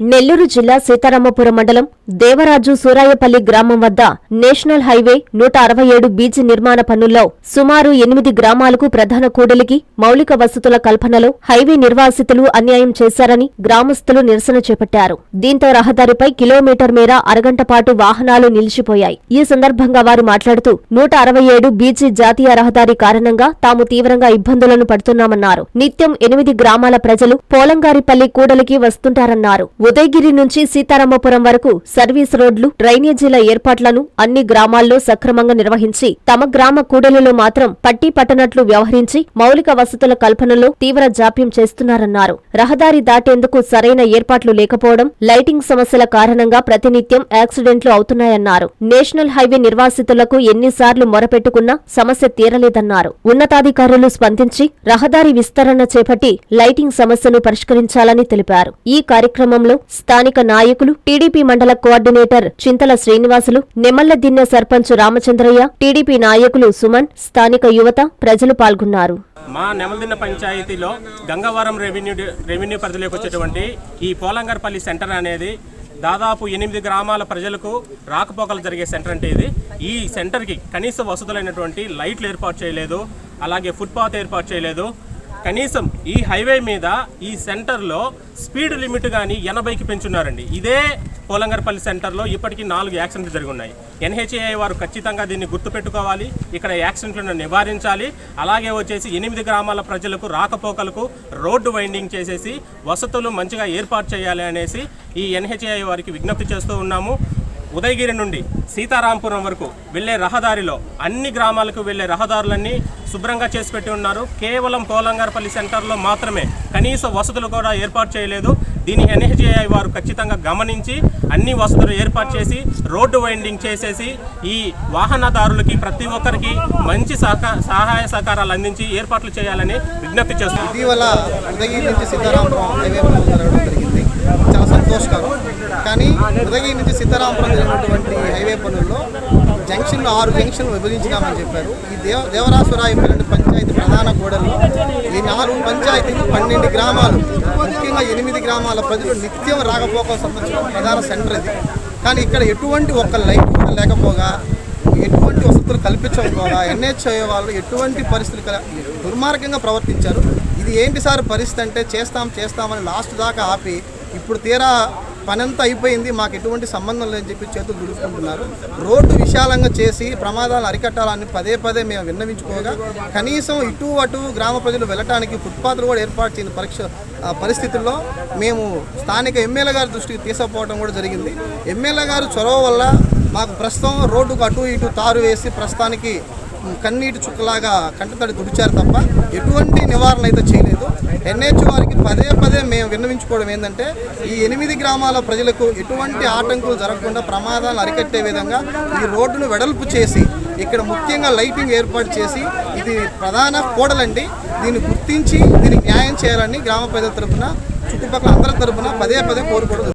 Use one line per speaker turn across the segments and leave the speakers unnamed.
నెల్లూరు జిల్లా సీతారామపురం మండలం దేవరాజు సూరాయపల్లి గ్రామం వద్ద నేషనల్ హైవే నూట అరవై ఏడు బీచ్ నిర్మాణ పనుల్లో సుమారు ఎనిమిది గ్రామాలకు ప్రధాన కూడలికి మౌలిక వసతుల కల్పనలో హైవే నిర్వాసితులు అన్యాయం చేశారని గ్రామస్తులు నిరసన చేపట్టారు. దీంతో రహదారిపై కిలోమీటర్ మేర అరగంట పాటు వాహనాలు నిలిచిపోయాయి. ఈ సందర్భంగా వారు మాట్లాడుతూ నూట అరవై ఏడు బీచ్ జాతీయ రహదారి కారణంగా తాము తీవ్రంగా ఇబ్బందులను పడుతున్నామన్నారు. నిత్యం ఎనిమిది గ్రామాల ప్రజలు పోలంగారిపల్లి కూడలికి వస్తుంటారన్నారు. ఉదయగిరి నుంచి సీతారామపురం వరకు సర్వీస్ రోడ్లు డ్రైనేజీల ఏర్పాట్లను అన్ని గ్రామాల్లో సక్రమంగా నిర్వహించి తమ గ్రామ కూడలిలో మాత్రం పట్టి పట్టనట్లు వ్యవహరించి మౌలిక వసతుల కల్పనలో తీవ్ర జాప్యం చేస్తున్నారన్నారు. రహదారి దాటేందుకు సరైన ఏర్పాట్లు లేకపోవడం లైటింగ్ సమస్యల కారణంగా ప్రతినిత్యం యాక్సిడెంట్లు అవుతున్నాయన్నారు. నేషనల్ హైవే నిర్వాసితులకు ఎన్నిసార్లు మొరపెట్టుకున్నా సమస్య తీరలేదన్నారు. ఉన్నతాధికారులు స్పందించి రహదారి విస్తరణ చేపట్టి లైటింగ్ సమస్యను పరిష్కరించాలని తెలిపారు. ఈ కార్యక్రమంలో స్థానిక నాయకులు TDP mandal coordinator Chintala Srinivasulu Nemalladinne sarpanch Ramachandraiah TDP నాయకులు సుమన్ స్థానిక యువత ప్రజలు పాల్గొన్నారు.
మా నెమలదిన్న పంచాయతీలో గంగవరం రెవెన్యూ రెవెన్యూ పరిధిలోకి వచ్చేటువంటి ఈ పోలంగర్పల్లి సెంటర్ అనేది దాదాపు ఎనిమిది గ్రామాల ప్రజలకు రాకపోకలు జరిగే సెంటర్ అంటే ఇది. ఈ సెంటర్కి కనీస వసతులైనటువంటి లైట్లు ఏర్పాటు చేయలేదు అలాగే ఫుట్పాత్ ఏర్పాటు చేయలేదు. కనీసం ఈ హైవే మీద ఈ సెంటర్లో స్పీడ్ లిమిట్ కానీ ఎనభైకి పెంచున్నారండి. ఇదే పోలంగర్పల్లి సెంటర్లో ఇప్పటికీ నాలుగు యాక్సిడెంట్లు జరిగి ఉన్నాయి ఎన్హెచ్ఏఐ వారు ఖచ్చితంగా దీన్ని గుర్తుపెట్టుకోవాలి. ఇక్కడ యాక్సిడెంట్లను నివారించాలి. అలాగే వచ్చేసి ఎనిమిది గ్రామాల ప్రజలకు రాకపోకలకు రోడ్డు వైండింగ్ చేసేసి వసతులు మంచిగా ఏర్పాటు చేయాలి అనేసి ఈ ఎన్హెచ్ఏఐ వారికి విజ్ఞప్తి చేస్తూ ఉన్నాము. ఉదయగిరి నుండి సీతారాంపురం వరకు వెళ్ళే రహదారిలో అన్ని గ్రామాలకు వెళ్ళే రహదారులన్నీ శుభ్రంగా చేసి పెట్టి ఉన్నారు. కేవలం పోలంగారపల్లి సెంటర్లో మాత్రమే కనీస వసతులు కూడా ఏర్పాటు చేయలేదు. దీని ఎన్హెచ్ఏఐ వారు ఖచ్చితంగా గమనించి అన్ని వసతులు ఏర్పాటు చేసి రోడ్డు వైండింగ్ చేసేసి ఈ వాహనదారులకి ప్రతి ఒక్కరికి మంచి సహక సహాయ సహకారాలు అందించి ఏర్పాట్లు చేయాలని విజ్ఞప్తి చేస్తున్నారు.
ఇటీవల ఉదయగిరి నుంచి సీతారామపురం హైవే జరగడం జరిగింది. చాలా సంతోషకరం. కానీ ఉదయగిరి నుంచి సీతారామపురం జరిగినటువంటి హైవే పనుల్లో జంక్షన్లు ఆరు జంక్షన్లు విభజించినామని చెప్పారు. ఈ దేవ దేవరాసురాయపల్లి పంచాయతీ ప్రధాన కూడల్లో ఈ నాలుగు పంచాయతీలు పన్నెండు గ్రామాలు ముఖ్యంగా ఎనిమిది గ్రామాల ప్రజలు నిత్యం రాకపోక సంబంధించిన ప్రధాన సెంటర్ ఇది. కానీ ఇక్కడ ఎటువంటి ఒక్క లైట్ కూడా లేకపోగా ఎటువంటి వసతులు కల్పించకపోగా ఎన్హెచ్ఐ వాళ్ళు ఎటువంటి పరిస్థితులు దుర్మార్గంగా ప్రవర్తించారు. ఇది ఏంటి సార్ పరిస్థితి అంటే చేస్తాం చేస్తామని లాస్ట్ దాకా ఆపి ఇప్పుడు తీరా పనంతా అయిపోయింది మాకు ఎటువంటి సంబంధం లేదని చెప్పి చేతులు దుడుచుకుంటున్నారు. రోడ్డు విశాలంగా చేసి ప్రమాదాలు అరికట్టాలని పదే పదే మేము విన్నవించుకోగా కనీసం ఇటు అటు గ్రామ ప్రజలు వెళ్ళటానికి ఫుట్పాత్లు కూడా ఏర్పాటు చేయని పరీక్ష పరిస్థితుల్లో మేము స్థానిక ఎమ్మెల్యే గారి దృష్టికి తీసుకుపోవడం కూడా జరిగింది. ఎమ్మెల్యే గారు చొరవ వల్ల మాకు ప్రస్తుతం రోడ్డుకు అటు ఇటు తారు వేసి ప్రస్తుతానికి కన్నీటి చుక్కలాగా కంటతడి తుడిచారు తప్ప ఎటువంటి నివారణ అయితే చేయలేదు. ఎన్హెచ్ వారికి పదే పదే మేము విన్నవించుకోవడం ఏంటంటే ఈ ఎనిమిది గ్రామాల ప్రజలకు ఎటువంటి ఆటంకులు జరగకుండా ప్రమాదాలు అరికట్టే విధంగా ఈ రోడ్డును వెడల్పు చేసి ఇక్కడ ముఖ్యంగా లైటింగ్ ఏర్పాటు చేసి ఇది ప్రధాన కోడలండి. దీన్ని గుర్తించి దీనికి న్యాయం చేయాలని గ్రామ ప్రజల తరపున చుట్టుపక్కల అందరి తరఫున పదే పదే కోరుకోవడం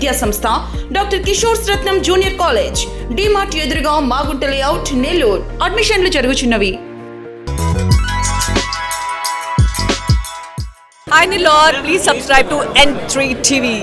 విద్యా సంస్థ doctor Kishore Ratnam junior college DMart ఎదురుగా మాగుంట లేఅవుట్ నెల్లూరు. అడ్మిషన్లు జరుగుచున్నవి.
ఐ నీ లార్ please subscribe to N three TV